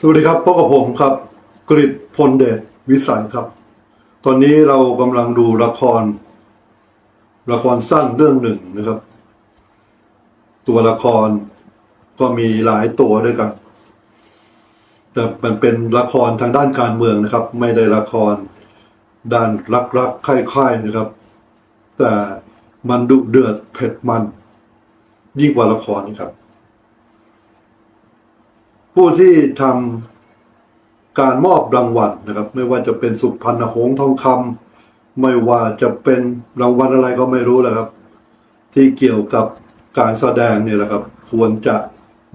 สวัสดีครับพบกับผมครับ กริตพลเดชวิสัยครับ ตอนนี้เรากำลังดูละคร ละครสั้นเรื่องหนึ่งนะครับ ตัวละครก็มีหลายตัวด้วยกัน แต่มันเป็นละครทางด้านการเมืองนะครับ ไม่ได้ละครด้านรักๆใคร่ๆนะครับ แต่มันดุเดือดเผ็ดมัน ยิ่งกว่าละครนี่ครับ ผู้ที่ทำการมอบรางวัลนะครับ ไม่ว่าจะเป็นสุพรรณหงส์ทองคำไม่ว่าจะเป็นรางวัลอะไรก็ไม่รู้แหละครับ ที่เกี่ยวกับการแสดงเนี่ยแหละครับ ควรจะ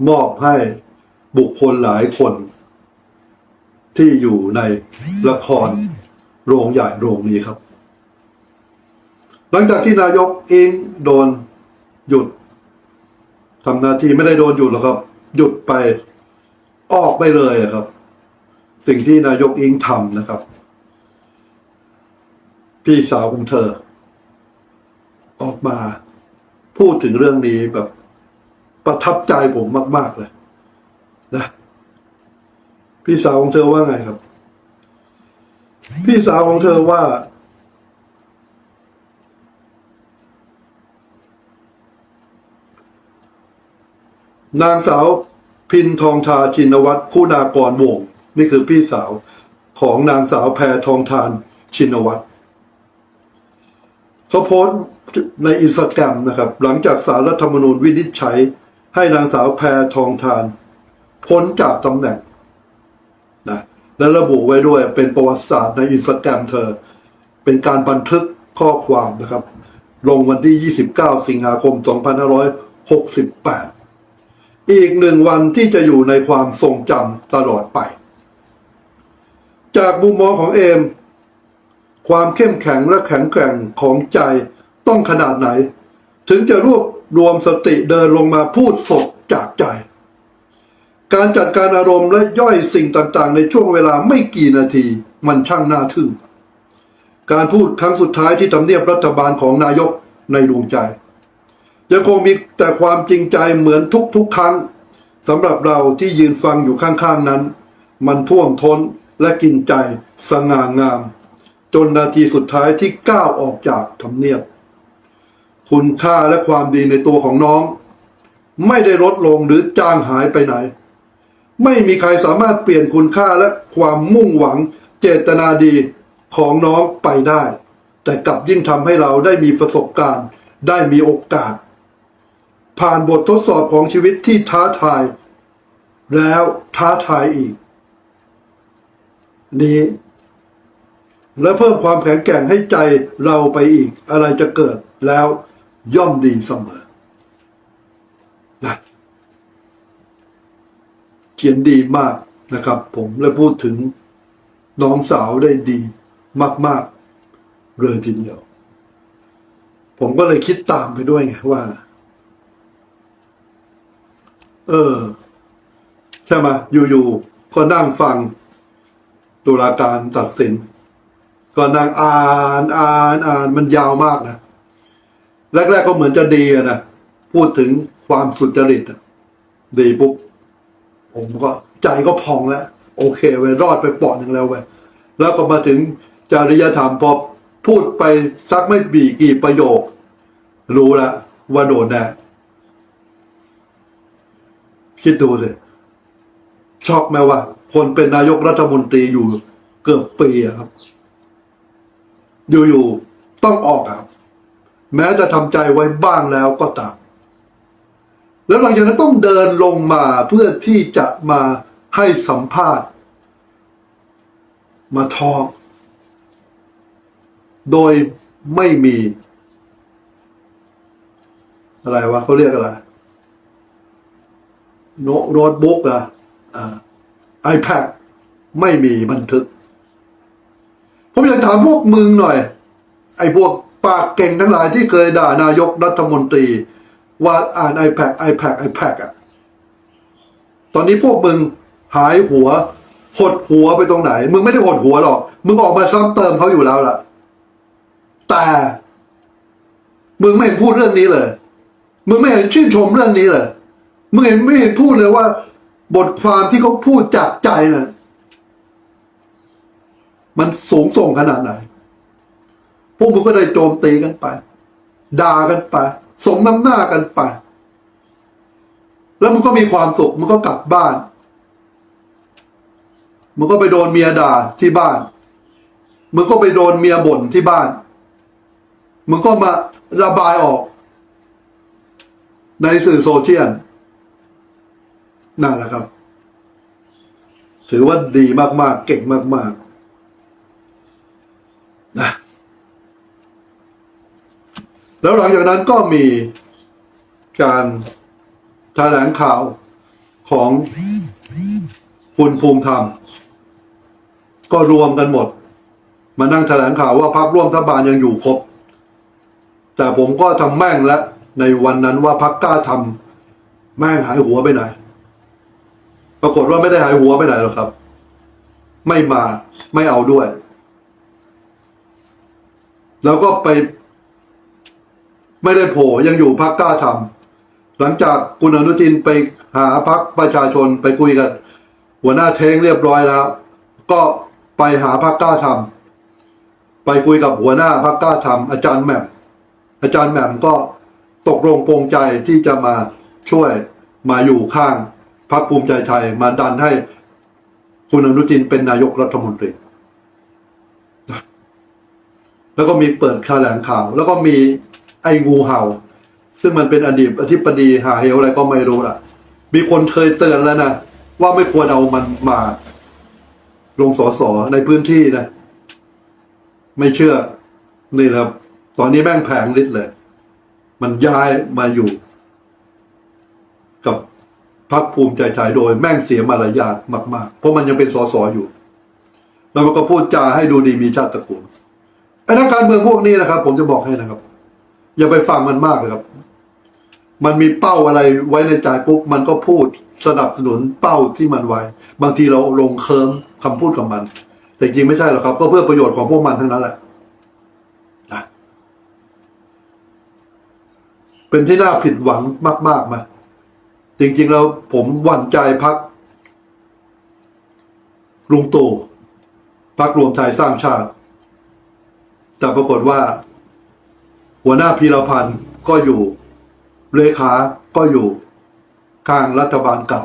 มอบให้บุคคลหลายคน ที่อยู่ในละครโรงใหญ่โรงนี้ครับ หลังจากที่นายกเองโดนหยุดทำหน้าที่ไม่ได้โดนหยุดหรอกครับ หยุดไป ออกไปเลยอะครับ สิ่งที่นายกอิงทำนะครับ พี่สาวของเธอ ออกมาพูดถึงเรื่องนี้แบบประทับใจผมมาก ๆ เลยนะพี่สาวของเธอว่าไงครับ พี่สาวของเธอว่า นางสาว พินทองทาชินวัตรคุณากรวงศ์นี่คือพี่สาวของนางสาวแพทองทานชินวัตรเขาโพสต์ในอินสตาแกรมนะครับ หลังจากสารรัฐธรรมนูญวินิจฉัย ให้นางสาวแพทองทาน พ้นจากตำแหน่งนะและระบุไว้ด้วยเป็นประวัติศาสตร์ในอินสตาแกรมเธอ เป็นการบันทึกข้อความนะครับ ลงวันที่ 29 สิงหาคม 2568 อีกหนึ่งวันที่จะอยู่ในความทรงจำตลอดไป จากมุมมองของเอม ความเข้มแข็งและแข็งแกร่งของใจต้องขนาดไหน ถึงจะรวบรวมสติเดินลงมาพูดสดจากใจ การจัดการอารมณ์และย่อยสิ่งต่างๆ ในช่วงเวลาไม่กี่นาทีมันช่างน่าทึ่ง การพูดครั้งสุดท้ายที่ทำเนียบรัฐบาลของนายกในดวงใจ ยังคงมีแต่ความจริงใจเหมือนทุกๆครั้งสำหรับเราที่ยืนฟังอยู่ข้างๆนั้น มันท่วมท้นและกินใจสง่างาม จนนาทีสุดท้ายที่ก้าวออกจากทำเนียบ คุณค่าและความดีในตัวของน้อง ไม่ได้ลดลงหรือจางหายไปไหน ไม่มีใครสามารถเปลี่ยนคุณค่าและความมุ่งหวังเจตนาดีของน้องไปได้ แต่กลับยิ่งทำให้เราได้มีประสบการณ์ ได้มีโอกาส ผ่านบททดสอบของชีวิตที่ท้าทาย แล้วท้าทายอีก นี้ และเพิ่มความแข็งแกร่งให้ใจเราไปอีก อะไรจะเกิดแล้วย่อมดีเสมอนะเขียนดีมากนะครับ ผมและพูดถึงน้องสาวได้ดีมาก ๆ เลยทีเดียว ผมก็เลยคิดตามไปด้วยไงว่า เออ ใช่ไหมอยู่ๆก็นั่งฟังตุลาการตัดสิน ก็นั่งอ่านอ่านอ่านมันยาวมากนะแรก ๆ ก็เหมือนจะดีนะพูดถึงความสุจริตดีปุ๊บผมก็ใจก็พองแล้ว โอเคเว้ยรอดไปปาะหนึ่งแล้วเว้ยแล้วก็มาถึงจริยธรรมพอพูดไปสักไม่บีกี่ประโยค รู้แล้วว่าโดนแน่ คิดดูสิช็อกไหมว่า คนเป็นนายกรัฐมนตรีอยู่เกือบปีครับ อยู่ๆต้องออกครับ แม้จะทำใจไว้บ้างแล้วก็ตามแล้วหลังจากนั้นต้องเดินลงมาเพื่อที่จะมาให้สัมภาษณ์ มาทอกโดยไม่มี อะไรวะเขาเรียกอะไร โน้ตโน้ตบุ๊กอะไอ่า iPad ไม่มีบันทึก ผมอยากถามพวกมึงหน่อย ไอ้พวกปากเก่งทั้งหลายที่เคยด่านายกรัฐมนตรี ว่าอ่าน iPad iPad iPad อะตอนนี้พวกมึงหายหัว หดหัวไปตรงไหน มึงไม่ได้หดหัวหรอก มึงออกมาซ้ำเติมเขาอยู่แล้วล่ะ แต่ มึงไม่พูดเรื่องนี้เลย มึงไม่เห็นชื่นชมเรื่องนี้เลย มึงเห็นไม่เห็นพูดเลยว่า บทความที่เขาพูดจากใจน่ะมันสูงส่งขนาดไหน พวกมึงก็ได้โจมตีกันไป ด่ากันไป สมน้ำหน้ากันไป แล้วมึงก็มีความสุขมึงก็กลับบ้านมึงก็ไปโดนเมียด่าที่บ้าน มึงก็ไปโดนเมียบ่นที่บ้าน มึงก็มาระบายออก ในสื่อโซเชียล นั่นแหละครับ ถือว่าดีมากๆ เก่งมาก ๆ นะ แล้วหลังจากนั้นก็มีการแถลงข่าวของคุณภูมิธรรม ก็รวมกันหมด มานั่งแถลงข่าวว่าพรรคร่วมรัฐบาลยังอยู่ครบ แต่ผมก็ทำแม่งแล้วในวันนั้นว่าพรรคกล้าทำแม่งหายหัวไปไหน ปรากฏว่าไม่ได้หายหัวไปไหนหรอกครับ ไม่มาไม่เอาด้วย แล้วก็ไป ไม่ได้โผล่ยังอยู่พักกล้าทำหลังจากคุณอนุทินไปหาพักประชาชนไปคุยกัน หัวหน้าเทงเรียบร้อยแล้ว ก็ไปหาพักกล้าทำไปคุยกับหัวหน้าพักกล้าทำอาจารย์แหม่มอาจารย์แหม่มก็ตกลงปรงใจที่จะมาช่วยมาอยู่ข้าง พรรคภูมิใจไทยมาดันให้คุณอนุทินเป็นนายกรัฐมนตรี แล้วก็มีเปิดแถลงข่าว แล้วก็มีไอ้งูเห่า ซึ่งมันเป็นอดีตอธิบดีหาเหวอะไรก็ไม่รู้ล่ะ มีคนเคยเตือนแล้วนะ ว่าไม่ควรเอามันมา ลงสอสอในพื้นที่นะ ไม่เชื่อ นี่แหละครับ ตอนนี้แม่งแผงฤทธิ์เลย มันย้ายมาอยู่ กับ พรรคภูมิใจไทยโดยแม่งเสียมารยาทมากๆ เพราะมันยังเป็นสสอยู่ แล้วมันก็พูดจาให้ดูดีมีชาติตระกูลไอ้นักการเมืองพวกนี้นะครับ ผมจะบอกให้นะครับ อย่าไปฟังมันมากเลยครับ มันมีเป้าอะไรไว้ในใจปุ๊บมันก็พูดสนับสนุนเป้าที่มันไว้ บางทีเราลงเคิมคำพูดกับมัน แต่จริงไม่ใช่หรอกครับ ก็เพื่อประโยชน์ของพวกมันทั้งนั้นแหละนะเป็นที่น่าผิดหวังมากๆมา จริงๆแล้วผมหวั่นใจพักลุงตู่พักรวมไทยสร้างชาติ แต่ปรากฏว่า หัวหน้าพีรพันธ์ก็อยู่ เลขาก็อยู่ข้างรัฐบาลเก่า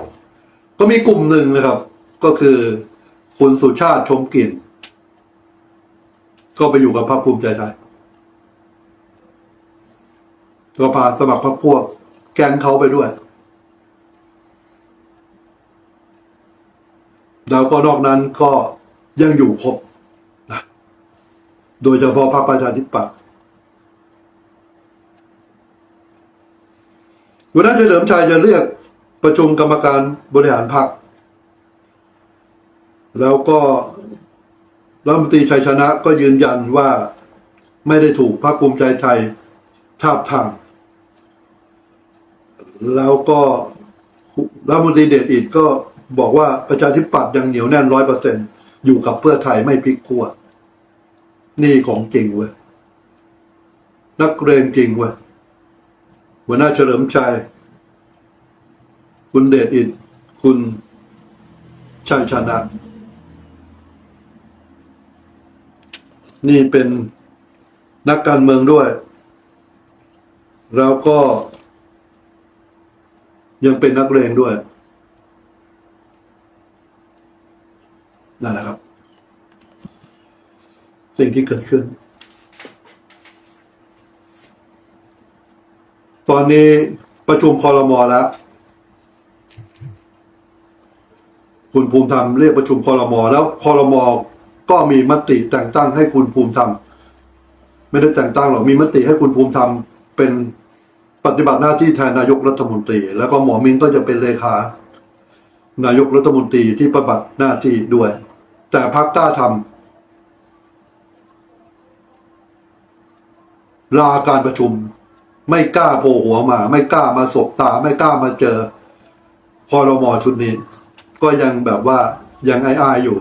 ก็มีกลุ่มหนึ่งนะครับ ก็คือคุณสุชาติชมกลิ่น ก็ไปอยู่กับพรรคภูมิใจไทยก็พาสมัครพรรคพวกแกงเขาไปด้วย แล้วก็นอกนั้นก็ยังอยู่ครบนะโดยเฉพาะพรรคประชาธิปัตย์วันนั้นเฉลิมชัยจะเรียกประชุมกรรมการบริหารพรรคแล้วก็รัฐมนตรีชัยชนะก็ยืนยันว่าไม่ได้ถูกพรรคภูมิใจไทยทาบทามแล้วก็รัฐมนตรีเดชอิดก็ บอกว่าประชาธิปัตย์ยังเหนียวแน่นร้อยเปอร์เซ็นอยู่กับเพื่อไทยไม่พลิกขั้วนี่ของจริงเว้ยนักเรงจริงเว้ยหัวหน้าเฉลิมชัย คุณเดชอิดคุณชัยชนะ นี่เป็นนักการเมืองด้วย แล้วก็ยังเป็นนักเรงด้วย นั่นแหละครับ สิ่งที่เกิดขึ้น ตอนนี้ประชุมคอรมอแล้ว คุณภูมิธรรมเรียกประชุมคอรมอแล้วคอรมอก็มีมติแต่งตั้งให้คุณภูมิธรรมไม่ได้แต่งตั้งหรอกมีมติให้คุณภูมิธรรมเป็นปฏิบัติหน้าที่แทนนายกรัฐมนตรี แล้วก็หมอมินก็จะเป็นเลขานายกรัฐมนตรีที่ปฏิบัติหน้าที่ด้วย แต่พักกล้าทำ ลาการประชุม ไม่กล้าโผล่หัวมา ไม่กล้ามาสบตา ไม่กล้ามาเจอคอรมอชุดนี้ ก็ยังแบบว่ายังไอายๆอยู่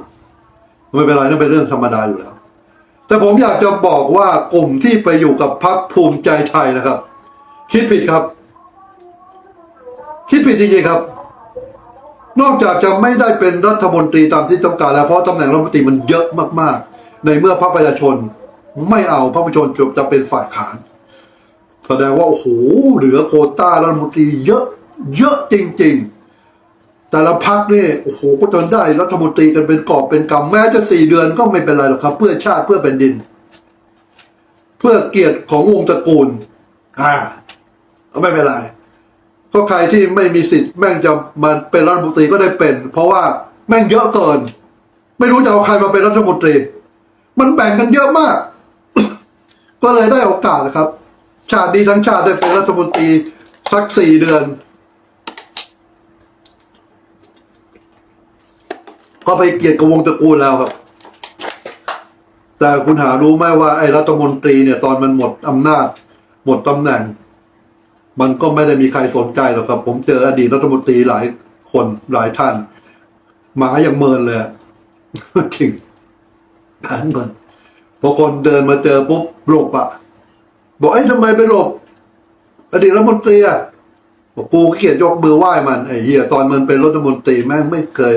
ไม่เป็นไรนั่นเป็นเรื่องธรรมดาอยู่แล้ว แต่ผมอยากจะบอกว่ากลุ่มที่ไปอยู่กับพรรคภูมิใจไทยนะครับ คิดผิดครับ คิดผิดจริงๆครับ นอกจากจะไม่ได้เป็นรัฐมนตรีตามที่ต้องการแล้วเพราะตำแหน่งรัฐมนตรีมันเยอะมากๆ ในเมื่อพรรคประชาชน ไม่เอาพรรคประชาชนจะเป็นฝ่ายขาน แสดงว่า โอ้โห เหลือโควต้ารัฐมนตรีเยอะ เยอะจริง ๆ แต่ละพักนี่โอ้โหก็จนได้รัฐมนตรีกันเป็นกอบเป็นกำแม้จะสี่เดือนก็ไม่เป็นไรหรอกครับ เพื่อชาติเพื่อแผ่นดิน เพื่อเกียรติของวงตระกูล อ่าไม่เป็นไรก็ใครที่ไม่มีสิทธิ์แม่งจะมาเป็นรัฐมนตรีก็ได้เป็น เพราะว่าแม่งเยอะเกิน ไม่รู้จะเอาใครมาเป็นรัฐมนตรี มันแบ่งกันเยอะมาก ก็เลยได้โอกาสนะครับ ชาตินี้ทั้งชาติได้เป็นรัฐมนตรีสักสี่เดือน ก็ไปเกียรติกับวงตระกูลแล้วครับ แต่คุณหารู้ไหมว่าไอ้รัฐมนตรีเนี่ยตอนมันหมดอำนาจ หมดตำแหน่ง มันก็ไม่ได้มีใครสนใจหรอกครับ ผมเจออดีตรัฐมนตรีหลายคนหลายท่าน หมาอย่างเมินเลยจริงหมาเมินพอคนเดินมาเจอปุ๊บ หลบอะบอกไอ้ยทำไมไปหลบ อดีตรัฐมนตรีอะบอกกูเขียนยกมือไหว้มันไอ้เหี้ยตอนมันเป็นรัฐมนตรีแม่งไม่เคย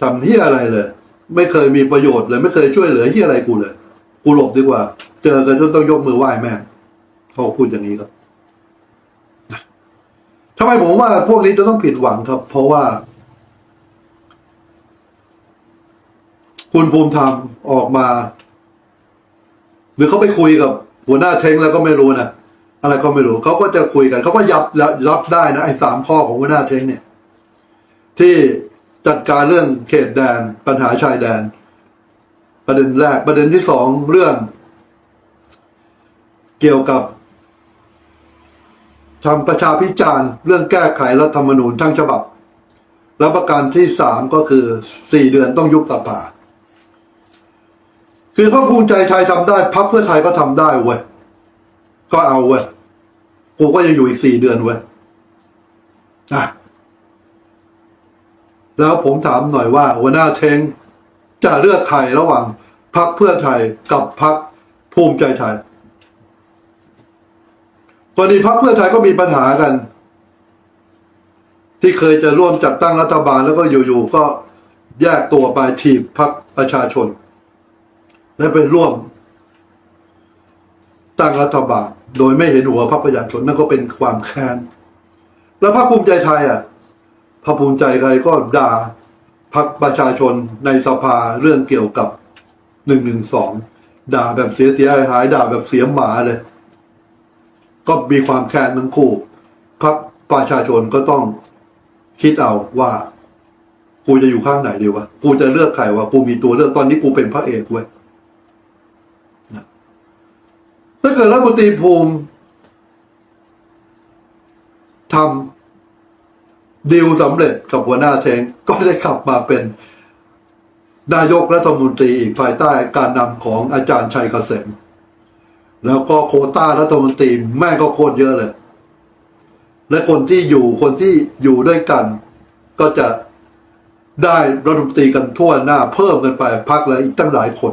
ทำเหี้ยอะไรเลย ไม่เคยมีประโยชน์เลย ไม่เคยช่วยเหลือเหี้ยอะไรกูเลย กูหลบดีกว่า เจอกันจนต้องยกมือไหว้แม่งเขาพูดอย่างนี้ครับทำไมผมว่าพวกนี้จะต้องผิดหวังครับ เพราะว่า คุณภูมิธรรมออกมา รือเขาไปคุยกับหัวหน้าเทงแล้วก็ไม่รู้นะอะไรก็ไม่รู้เขาก็จะคุยกันเขาก็ยับรับได้นะไอ้สามข้อของหัวหน้าเทงเนี่ย ที่จัดการเรื่องเขตแดนปัญหาชายแดน ประเด็นแรกประเด็นที่สองเรื่อง เกี่ยวกับทำประชาพิจารณ์เรื่องแก้ไขรัฐธรรมนูญทั้งฉบับ แล้วประการที่สามก็คือสี่เดือนต้องยุบสภา คือพรรคภูมิใจไทยทำได้พรรคเพื่อไทยก็ทำได้เว้ยก็เอาเว้ยกูก็ยังอยู่อีกสี่เดือนเว้ยอะแล้วผมถามหน่อยว่าหัวหน้าเทงจะเลือกใครระหว่างพรรคเพื่อไทยกับพรรคภูมิใจไทยกรณีพรรคเพื่อไทยก็มีปัญหากัน ที่เคยจะร่วมจัดตั้งรัฐบาลแล้วก็อยู่ๆก็แยกตัวไปทีบพรรคประชาชน และไปร่วม ตั้งรัฐบาลโดยไม่เห็นหัวพรรคประชาชนนั่นก็เป็นความแค้นแล้วพรรคภูมิใจไทยอะพรรคภูมิใจไทยก็ด่าพรรคประชาชนในสภาเรื่องเกี่ยวกับหนึ่งหนึ่งสองด่าแบบเสียเสียหายด่าแบบเสียหมาเลย ก็มีความแค้นทั้งคู่พรรคประชาชนก็ต้องคิดเอาว่ากูจะอยู่ข้างไหนดีวะ กูจะเลือกใครวะ กูมีตัวเลือกตอนนี้กูเป็นพระเอกเว้ยนะ ถ้าเกิดรัฐมนตรีภูมิทำดีลสำเร็จกับหัวหน้าเทงก็ได้ขับมาเป็นนายกรัฐมนตรีอีกภายใต้การนำของอาจารย์ชัยเกษมแล้วก็โคต้ารัฐมนตรีแม่ก็โคตรเยอะเลย และคนที่อยู่คนที่อยู่ด้วยกัน ก็จะได้รัฐมนตรีกันทั่วหน้าเพิ่มกันไปพักแล้วอีกตั้งหลายคน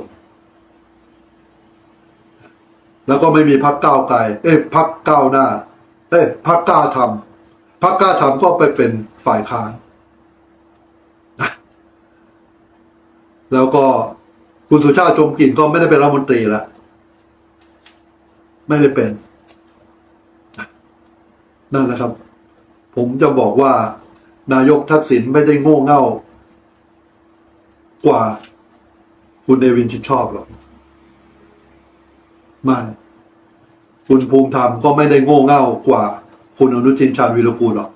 แล้วก็ไม่มีพักก้าวไกลเอ้พักก้าวหน้า เอ้พักกล้าทำพักกล้าทำก็ไปเป็นฝ่ายค้านแล้วก็คุณสุชาติชมกลิ่นก็ไม่ได้เป็นรัฐมนตรีล้วไม่ได้เป็น นั่นแหละครับ ผมจะบอกว่า นายกทักษิณไม่ได้โง่เง่ากว่า คุณเนวินชิดชอบหรอก ไม่ คุณภูมิธรรมก็ไม่ได้โง่เง่ากว่า คุณอนุทินชาญวีรกูลหรอก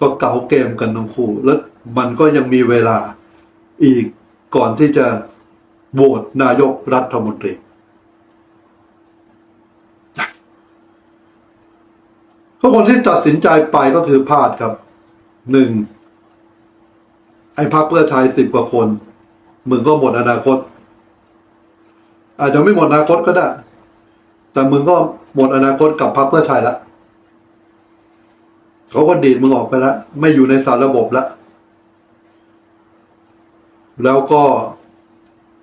ก็เก่าเกมกันทั้งคู่ แล้วมันก็ยังมีเวลาอีกก่อนที่จะโหวตนายกรัฐมนตรี ก็คนที่ตัดสินใจไปก็คือพลาดครับหนึ่งไอ้พรรคเพื่อไทยสิบกว่าคน มึงก็หมดอนาคต อาจจะไม่หมดอนาคตก็ได้ แต่มึงก็หมดอนาคตกับพรรคเพื่อไทยละเขาก็ดีดมึงออกไปแล้วไม่อยู่ในสารระบบแล้วแล้วก็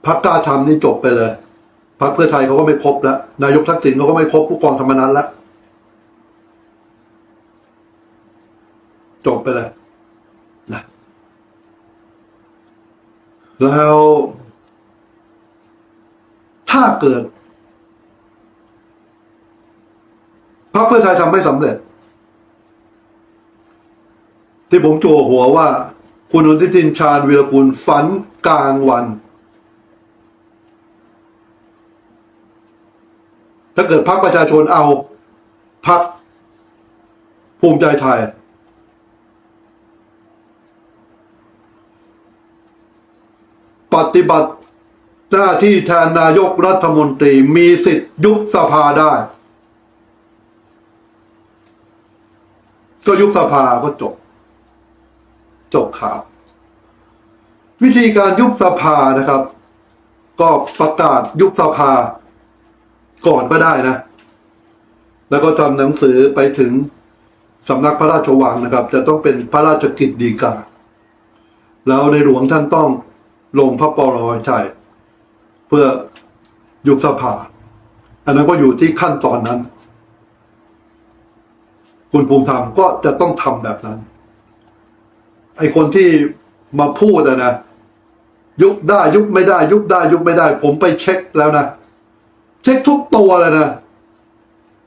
พรรคกล้าทำนี่จบไปเลยพรรคเพื่อไทยเขาก็ไม่ครบแล้วนายกทักษิณเขาก็ไม่ครบผู้กองธรรมนัฐแล้วจบไปเลยนะแล้ว เกิดพรรคเพื่อไทยทำไม่สำเร็จ ที่ผมโจหัวว่า คุณอนุทินชาญวีรกุลฝันกลางวัน ถ้าเกิดพรรคประชาชนเอาพรรคภูมิใจไทย ปฏิบัติ หน้าที่แทนนายกรัฐมนตรีมีสิทธิ์ยุบสภาได้ ก็ยุบสภาก็จบ จบข่าว วิธีการยุบสภานะครับ ก็ประกาศยุบสภา ก่อนก็ได้นะ แล้วก็ทำหนังสือไปถึงสำนักพระราชวังนะครับ จะต้องเป็นพระราชกิจดีกา แล้วในหลวงท่านต้องลงพระปรอยชัย เพื่อยุบสภา อันนั้นก็อยู่ที่ขั้นตอนนั้น คุณภูมิธรรมก็จะต้องทำแบบนั้น ไอคนที่มาพูดอะนะยุบได้ยุบไม่ได้ ยุบได้ ยุบไม่ได้ ผมไปเช็คแล้วนะ เช็คทุกตัวเลยนะ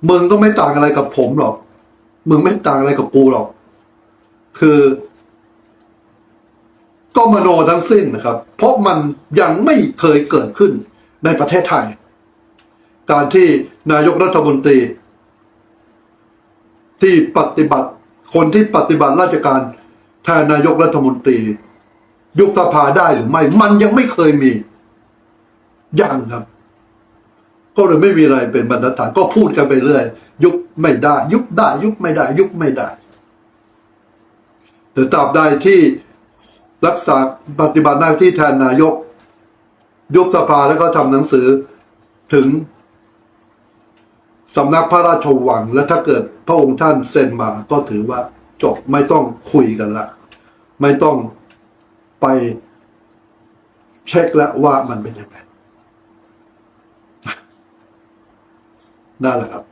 มึงก็ไม่ต่างอะไรกับผมหรอก มึงไม่ต่างอะไรกับกูหรอก คือ ก็มโนทั้งสิ้นนะครับ เพราะมันยังไม่เคยเกิดขึ้นในประเทศไทย การที่นายกรัฐมนตรี ที่ปฏิบัติคนที่ปฏิบัติราชการแทนนายกรัฐมนตรี ยุบสภาได้หรือไม่ มันยังไม่เคยมียังครับ ก็เลยไม่มีอะไรเป็นบรรทัดฐานก็พูดกันไปเรื่อย ยุบไม่ได้ ยุบได้ ยุบไม่ได้ ยุบไม่ได้แต่ตราบใดที่ รักษาปฏิบัติหน้าที่แทนนายก ยุบสภาแล้วก็ทำหนังสือถึงสำนักพระราชวัง และถ้าเกิดพระองค์ท่านเซ็นมาก็ถือว่าจบไม่ต้องคุยกันละ ไม่ต้องไปเช็คแล้วว่ามันเป็นยังไงนั่นแหละครับ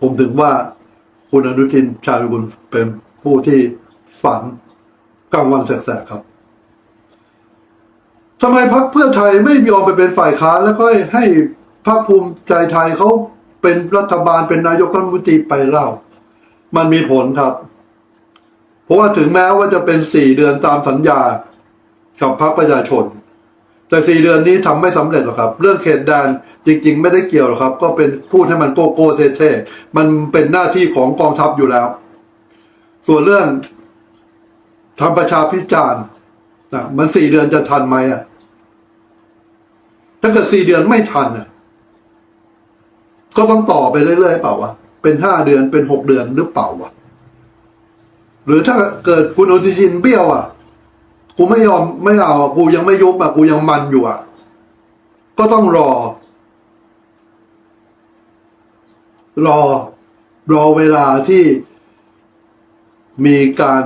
ผมถึงว่าคุณอนุทินชาญวิรุฬเป็นผู้ที่ฝัน กลางวันแสกๆครับทำไมพรรคเพื่อไทยไม่ยอมไปเป็นฝ่ายค้านแล้วก็ให้พรรคภูมิใจไทยเขาเป็นรัฐบาลเป็นนายกรัฐมนตรีไปเล่า มันมีผลครับ เพราะว่าถึงแม้ว่าจะเป็นสี่เดือนตามสัญญากับพรรคประชาชน แต่สี่เดือนนี้ทำไม่สำเร็จหรอกครับ เรื่องเขตแดนจริง ๆ ไม่ได้เกี่ยวหรอกครับ ก็เป็นพูดให้มันโกโก้เท่ๆมันเป็นหน้าที่ของกองทัพอยู่แล้ว ส่วนเรื่อง ทำประชาพิจารณ์นะมันสี่เดือนจะทันไหมอะถ้าเกิดสี่เดือนไม่ทันอะก็ต้องต่อไปเรื่อยๆเปล่าวะเป็นห้าเดือนเป็นหกเดือนหรือเปล่าวะหรือถ้าเกิดคุณอนุทินเบี้ยวอะกูไม่ยอมไม่เอากูยังไม่ยุบอะกูยังมันอยู่อะก็ต้องรอ รอรอเวลาที่มีการ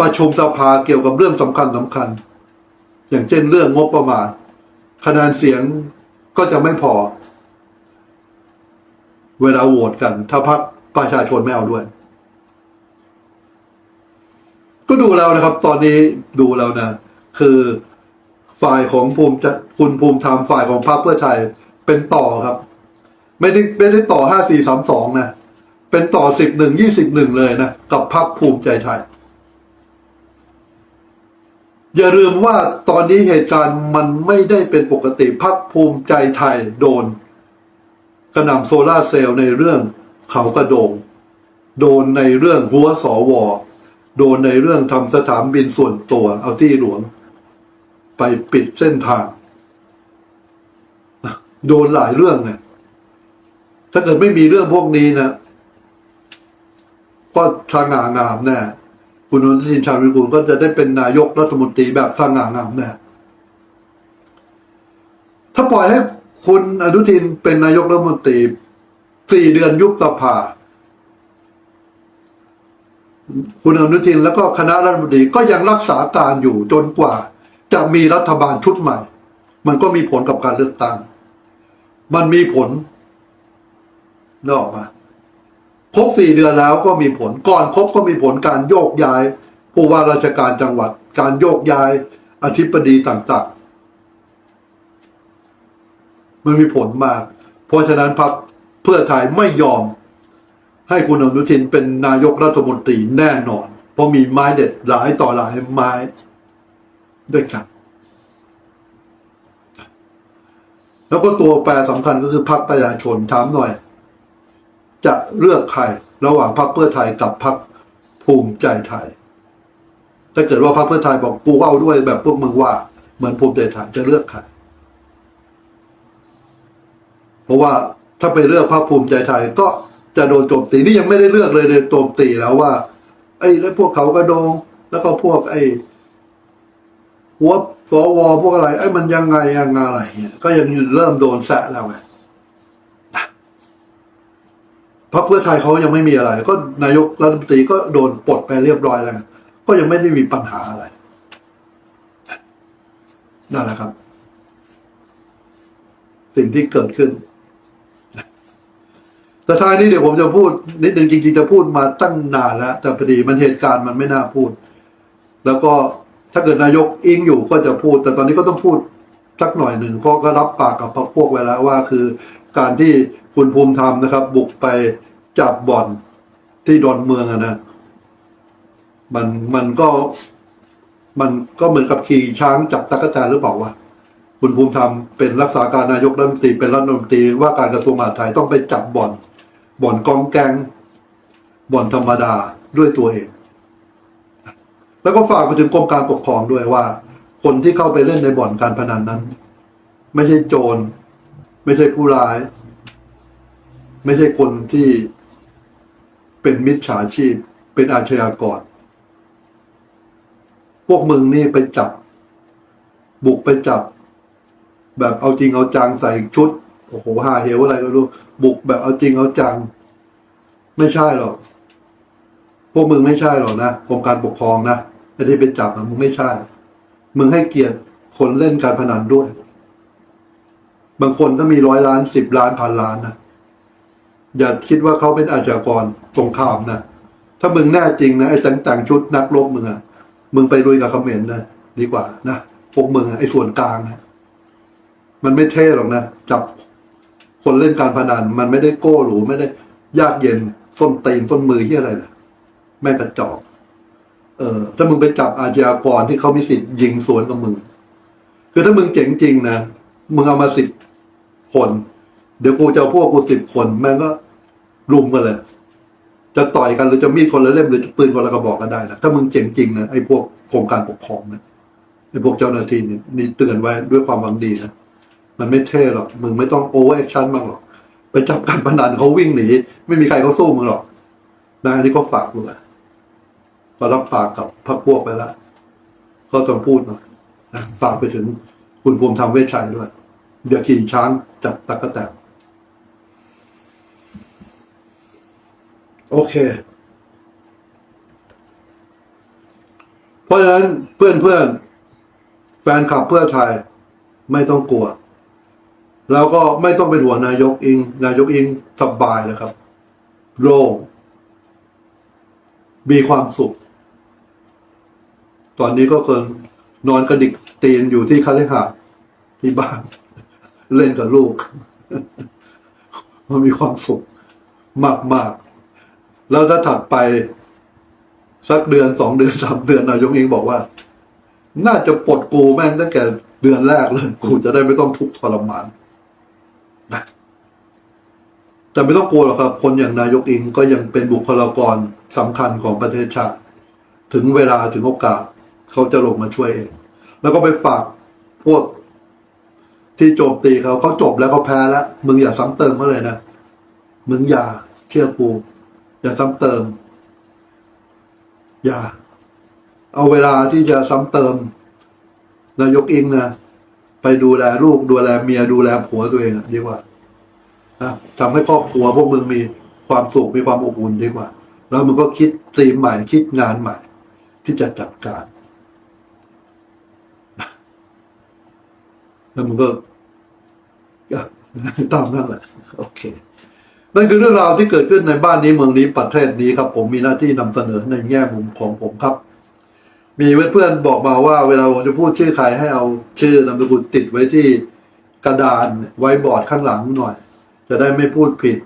ประชุมสภาเกี่ยวกับเรื่องสำคัญสำคัญ อย่างเช่นเรื่องงบประมาณคะแนนเสียงก็จะไม่พอ เวลาโหวตกัน ถ้าพักประชาชนไม่เอาด้วย ก็ดูแล้วนะครับ ตอนนี้ดูแล้วนะ คือฝ่ายของภูมิจะคุณภูมิธรรมฝ่ายของพรรคเพื่อไทยเป็นต่อครับ ไม่ได้ไม่ได้ต่อห้าสี่สามสองนะ เป็นต่อสิบหนึ่งยี่สิบหนึ่งเลยนะ กับพรรคภูมิใจไทย อย่าลืมว่าตอนนี้เหตุการณ์มันไม่ได้เป็นปกติพรรคภูมิใจไทยโดน กระหน่ำโซลาเซลล์ในเรื่องเขากระโดง โดนในเรื่องหัวสอวอโดนในเรื่องทำสถานบินส่วนตัวเอาที่หลวง ไปปิดเส้นทาง โดนหลายเรื่องไงถ้าเกิดไม่มีเรื่องพวกนี้นะ ก็สง่างามแน่ คุณอนุทินชาญวิรุฬก็จะได้เป็นนายกรัฐมนตรีแบบสง่างามแน่ถ้าปล่อยให้คุณอนุทินเป็นนายกรัฐมนตรีสี่เดือนยุบสภา คุณอนุทินแล้วก็คณะรัฐมนตรีก็ยังรักษาการอยู่จนกว่า จะมีรัฐบาลชุดใหม่ มันก็มีผลกับการเลือกตั้ง มันมีผลนกออกมา ครบสี่เดือนแล้วก็มีผล ก่อนครบก็มีผลการโยกย้าย ผู้ว่าราชการจังหวัด การโยกย้ายอธิบดีต่างๆ มันมีผลมาก เพราะฉะนั้นพรรคเพื่อไทยไม่ยอม ให้คุณอนุทินเป็นนายกรัฐมนตรีแน่นอน เพราะมีไม้เด็ดหลายต่อหลายไม้ด้วยกันแล้วก็ตัวแปรสำคัญก็คือพรรคประชาชนถามหน่อย จะเลือกใครระหว่างพรรคเพื่อไทยกับพรรคภูมิใจไทย ถ้าเกิดว่าพรรคเพื่อไทยบอกกูเอาด้วยแบบพวกมึงว่า เหมือนภูมิใจไทยจะเลือกใคร เพราะว่าถ้าไปเลือกพรรคภูมิใจไทยก็จะโดนโจมตีนี่ยังไม่ได้เลือกเลยเลยโจมตีแล้วว่า ไอ้แล้วพวกเขากระโดง แล้วก็พวกไอ้หัวสวพวกอะไรไอ้มันยังไงยังอะไรเนี่ยก็ยังเริ่มโดนแซะแล้วไง พรรคเพื่อไทยเขายังไม่มีอะไร ก็นายกรัฐมนตรีก็โดนปลดไปเรียบร้อยแล้วก็ยังไม่ได้มีปัญหาอะไรนั่นแหละครับ สิ่งที่เกิดขึ้นแต่ท้ายนี้เดี๋ยวผมจะพูด นิดหนึ่งจริงๆจะพูดมาตั้งนานแล้ว แต่พอดีมันเหตุการณ์มันไม่น่าพูด แล้วก็ถ้าเกิดนายกอิงอยู่ก็จะพูด แต่ตอนนี้ก็ต้องพูดสักหน่อยหนึ่งเพราะก็รับปากกับพวกไว้แล้วว่าคือการที่ คุณภูมิธรรมนะครับ บุกไปจับบ่อนที่ดอนเมืองอะนะ มันมันก็ มันก็เหมือนกับขี่ช้างจับตะกั่แตนหรือเปล่าวะคุณภูมิธรรมเป็นรักษาการนายกรัฐมนตรีเป็นรัฐมนตรีว่าการกระทรวงมหาดไทยต้องไปจับบ่อน บ่อนกองแกงบ่อนธรรมดาด้วยตัวเอง แล้วก็ฝากไปถึงกรมการปกครองด้วยว่า คนที่เข้าไปเล่นในบ่อนการพนันนั้น ไม่ใช่โจร ไม่ใช่ผู้ร้าย ไม่ใช่คนที่เป็นมิจฉาชีพ เป็นอาชญากร พวกมึงนี่ไปจับ บุกไปจับ แบบเอาจริงเอาจังใส่ชุด โอ้โหหาเหวอะไรก็รู้ บุกแบบเอาจริงเอาจัง ไม่ใช่หรอก พวกมึงไม่ใช่หรอกนะกรมการปกครองนะไอ้ที่ไปจับมึงไม่ใช่ มึงให้เกียรติคนเล่นการพนันด้วย บางคนก็มีร้อยล้านสิบล้านพันล้านนะ อย่าคิดว่าเขาเป็นอาชญากรสงครามนะ ถ้ามึงแน่จริงนะไอ้ต่งต่งชุดนักรบมึงอะมึงไปลุยกับเขมรนะดีกว่านะพวกมึงอะไอ้ส่วนกลางนะมันไม่เท่หรอกนะจับคนเล่นการพนันมันไม่ได้โก้หรูไม่ได้ยากเย็นส้นตีนส้นมือที่อะไรนะแม่กระจอกเออถ้ามึงไปจับอาชญากรที่เขามีสิทธิ์ยิงสวนกับมึง คือถ้ามึงเจ๋งจริงนะมึงเอามาสิบคน เดี๋ยวกูจะเอาพวกกูสิบคนแม่งก็รุมกันเลย จะต่อยกันหรือจะมีดคนละเล่มหรือจะปืนคนละกระบอกก็ได้นะถ้ามึงเจ๋งจริงนะไอ้พวกกรมการปกครองนะไอ้พวกเจ้าหน้าที่เนี่นี่เตือนไว้ด้วยความหวังดีนะมันไม่เท่หรอกมึงไม่ต้องโอเวอร์แอคชั่นมากหรอกไปจับการพนันเขาวิ่งหนีไม่มีใครเขาสู้มึงหรอกนะอันนี้ก็ฝากด้วยก็รับปากกับพรรคพวกไปล้วก็ต้องพูดหน่อยนะฝากไปถึงคุณภูมิธรรมเวชชัยด้วยเดี๋ยวขี่ช้างจับตะกะแตน โอเค เพราะฉะนั้นเพื่อนเพื่อนแฟนคลับเพื่อไทยไม่ต้องกลัว แล้วก็ไม่ต้องเป็นหัวนายกอิง นายกอิงสบายเลยครับโล่งมีความสุข ตอนนี้ก็คนนอนกระดิกตีนอยู่ที่คาลิหาร์ที่บ้าน เล่นกับลูก มันมีความสุขมาก ๆ แล้วถ้าถัดไปสักเดือนสองเดือนสามเดือนนายกเองบอกว่า น่าจะปลดกูแม่งตั้งแต่เดือนแรกเลยกูจะได้ไม่ต้องทุกข์ทรมานนะแต่ไม่ต้องกลัวหรอกครับ คนอย่างนายกอิงก็ยังเป็นบุคลากรสำคัญของประเทศชาติ ถึงเวลาถึงโอกาส เขาจะลงมาช่วยเอง แล้วก็ไปฝากพวกที่โจมตีเขาเขาจบแล้วเขาแพ้แล้ว มึงอย่าซ้ำเติมเขาเลยนะ มึงอย่าเชื่อกู อย่าซ้ำเติม อย่า เอาเวลาที่จะซ้ำเติมนายกอิงนะไปดูแลลูกดูแลเมียดูแลผัวตัวเองดีกว่านะทำให้ครอบครัวพวกมึงมีความสุขมีความอบอุ่นดีกว่า แล้วมึงก็คิดตีมใหม่คิดงานใหม่ ที่จะจัดการแล้วมึงก็ตามนั่นแหละโอเค นั่นคือเรื่องราวที่เกิดขึ้นในบ้านนี้เมืองนี้ประเทศนี้ครับ ผมมีหน้าที่นำเสนอในแง่มุมของผมครับ มีเพื่อนๆบอกมาว่า เวลาผมจะพูดชื่อใครให้เอาชื่อนามสกุลติดไว้ที่กระดานไว้บอร์ดข้างหลังหน่อย จะได้ไม่พูดผิด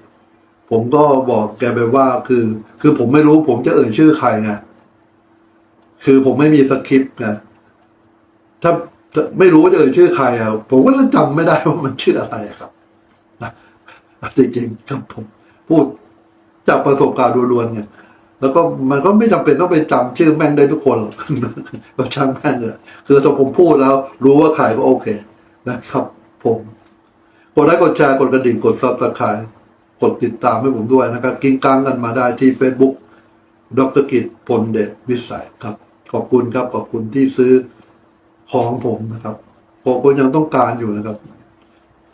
ผมก็บอกแกไปว่าคือ คือผมไม่รู้ผมจะเอ่ยชื่อใครไงคือผมไม่มีสคริปต์ไงถ้าไม่รู้จะเอ่ยชื่อใครอะผมก็จำไม่ได้ว่ามันชื่ออะไรครับ จริงๆครับผมพูดจากประสบการณ์ล้วนๆไงแล้วก็มันก็ไม่จำเป็นต้องไปจำชื่อแม่งได้ทุกคนหรอกก็ช่างแม่งเลยคือถ้าผมพูดแล้ว รู้ว่าใครก็โอเคนะครับ ผมกดไลค์กดแชร์กดกระดิ่งกดซับสไครต์กดติดตามให้ผมด้วยนะครับ กิ้งกังกันมาได้ที่ Facebook ดรกิจพลเดชวิสัยครับ ขอบคุณครับขอบคุณที่ซื้อของผมนะครับผมก็ยังต้องการอยู่นะครับ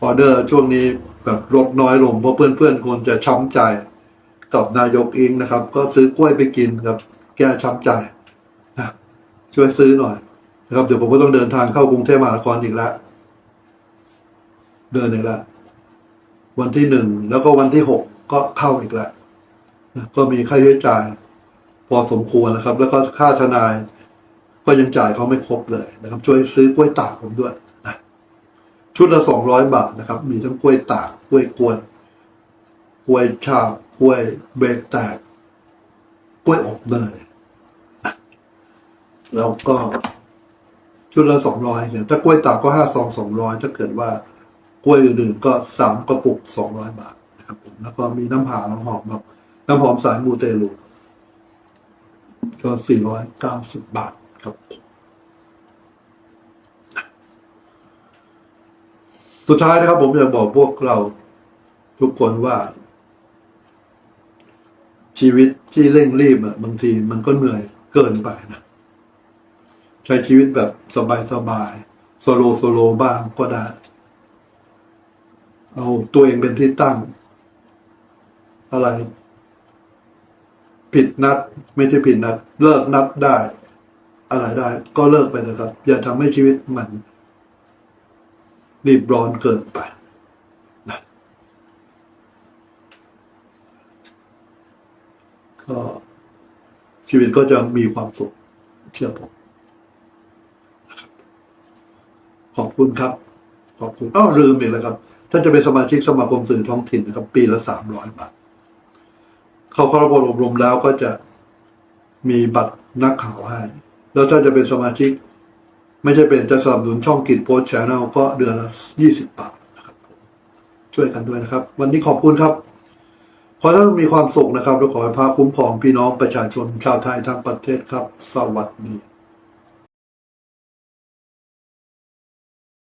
ออเดอร์ช่วงนี้ แบบลดน้อยลงเพราะเพื่อนๆคนจะช้ำใจกับนายกอิงนะครับ ก็ซื้อกล้วยไปกินครับ แก้ช้ำใจนะช่วยซื้อหน่อยนะครับเดี๋ยวผมก็ต้องเดินทางเข้ากรุงเทพมหานครอีกแล้วเดินอีกแล้ววันที่หนึ่งแล้วก็วันที่หกก็เข้าอีกแล้วนะก็มีค่าใช้จ่าย พอสมควรนะครับ แล้วก็ค่าทนาย ก็ยังจ่ายเขาไม่ครบเลยนะครับ ช่วยซื้อกล้วยตากผมด้วย ชุดละสองร้อยบาทนะครับ มีทั้งกล้วยตากกล้วยกวนกล้วยฉาบกล้วยเบรกแตกกล้วยอบเนยแล้วก็ชุดละสองร้อยเนี่ย ถ้ากล้วยตากก็ห้าซองสองร้อยถ้าเกิดว่ากล้วยอื่นๆก็สามกระปุกสองร้อยบาทนะครับผมแล้วก็มีน้ำหาน้ำหอมแบบน้ำหอมสายมูเตลูก็สี่ร้อยเก้าสิบบาทครับผม สุดท้ายนะครับ ผมอยากบอกพวกเราทุกคนว่า ชีวิตที่เร่งรีบอะบางทีมันก็เหนื่อยเกินไปนะใช้ชีวิตแบบสบายๆโซโลโซโลบ้างก็ได้ เอาตัวเองเป็นที่ตั้ง อะไร ผิดนัด ไม่ใช่ผิดนัด เลิกนัดได้ อะไรได้ ก็เลิกไปนะครับ อย่าทำให้ชีวิตมัน รีบร้อนเกินไปนะก็ชีวิตก็จะมีความสุขเชื่อผมนะครับขอบคุณครับ ขอบคุณอ้อลืมอีกแล้วครับถ้าจะเป็นสมาชิกสมาคมสื่อท้องถิ่นนะครับ ปีละสามร้อยบาท เขาเข้าระบบอบรมแล้วก็จะมีบัตรนักข่าวให้ แล้วถ้าจะเป็นสมาชิก ไม่ใช่เป็นจะสนับสนุนช่องกิจโพสแชนแนลก็เดือนละยี่สิบบาทนะครับ ช่วยกันด้วยนะครับ วันนี้ขอบคุณครับ ขอให้ท่านมีความสุขนะครับและขอให้พระคุ้มครองพี่น้องประชาชนชาวไทยทั้งประเทศครับ สวัสดี